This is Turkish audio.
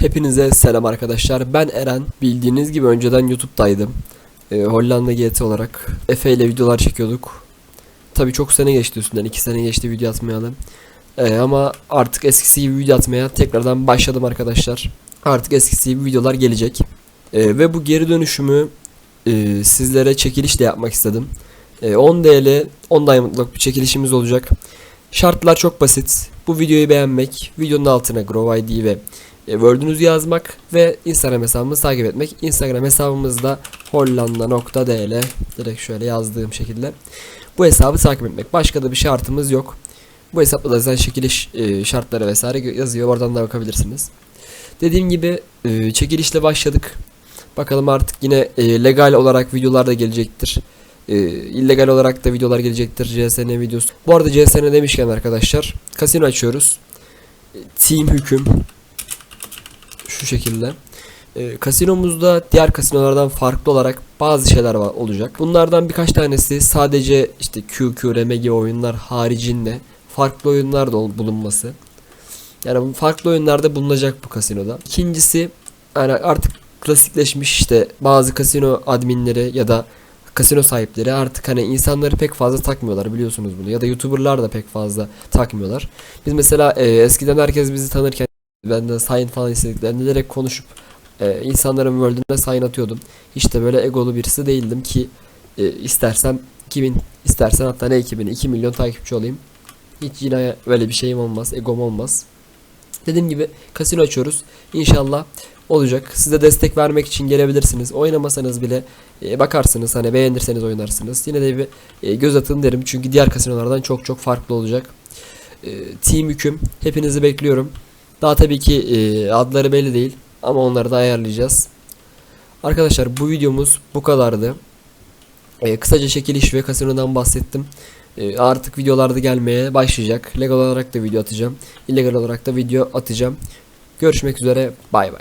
Hepinize selam arkadaşlar. Ben Eren. Bildiğiniz gibi önceden YouTube'daydım. Ee, Hollanda GT olarak Efe ile videolar çekiyorduk. Tabii çok sene geçti üstünden. 2 sene geçti video atmayalım. Ee, ama artık eskisi gibi video atmaya tekrardan başladım arkadaşlar. Artık eskisi gibi videolar gelecek. Ee, ve bu geri dönüşümü e, sizlere çekilişle yapmak istedim. Ee, 10 DL 10 Diamond'lık bir çekilişimiz olacak. Şartlar çok basit. Bu videoyu beğenmek, videonun altına Grow ID ve e, Word'ünüzü yazmak ve Instagram hesabımızı takip etmek. Instagram hesabımızda hollanda.dl direkt şöyle yazdığım şekilde bu hesabı takip etmek. Başka da bir şartımız yok. Bu hesapta da zaten çekiliş e, şartları vesaire yazıyor. Oradan da bakabilirsiniz. Dediğim gibi e, çekilişle başladık. Bakalım artık yine e, legal olarak videolar da gelecektir. E, illegal olarak da videolar gelecektir. CSN videosu. Bu arada CSN demişken arkadaşlar kasino açıyoruz. E, Team hüküm şu şekilde. E, kasinomuzda diğer kasinolardan farklı olarak bazı şeyler var, olacak. Bunlardan birkaç tanesi sadece işte QQ, RMG oyunlar haricinde farklı oyunlar da bulunması. Yani farklı oyunlarda bulunacak bu kasinoda. İkincisi yani artık klasikleşmiş işte bazı kasino adminleri ya da kasino sahipleri artık hani insanları pek fazla takmıyorlar biliyorsunuz bunu ya da youtuberlar da pek fazla takmıyorlar. Biz mesela e, eskiden herkes bizi tanırken benden sign falan istediklerinde direkt konuşup e, insanların world'üne sign atıyordum. Hiç de böyle egolu birisi değildim ki e, istersem 2000 istersen hatta ne 2000 2 milyon takipçi olayım. Hiç yine öyle bir şeyim olmaz, egom olmaz. Dediğim gibi kasino açıyoruz. İnşallah olacak. Size destek vermek için gelebilirsiniz. Oynamasanız bile e, bakarsınız hani beğenirseniz oynarsınız. Yine de bir e, göz atın derim çünkü diğer kasinolardan çok çok farklı olacak. E, team hüküm hepinizi bekliyorum. Daha tabii ki e, adları belli değil ama onları da ayarlayacağız. Arkadaşlar bu videomuz bu kadardı. E, kısaca çekiliş ve kasinodan bahsettim. E, artık videolarda gelmeye başlayacak. Legal olarak da video atacağım. illegal olarak da video atacağım. Görüşmek üzere. Bay bay.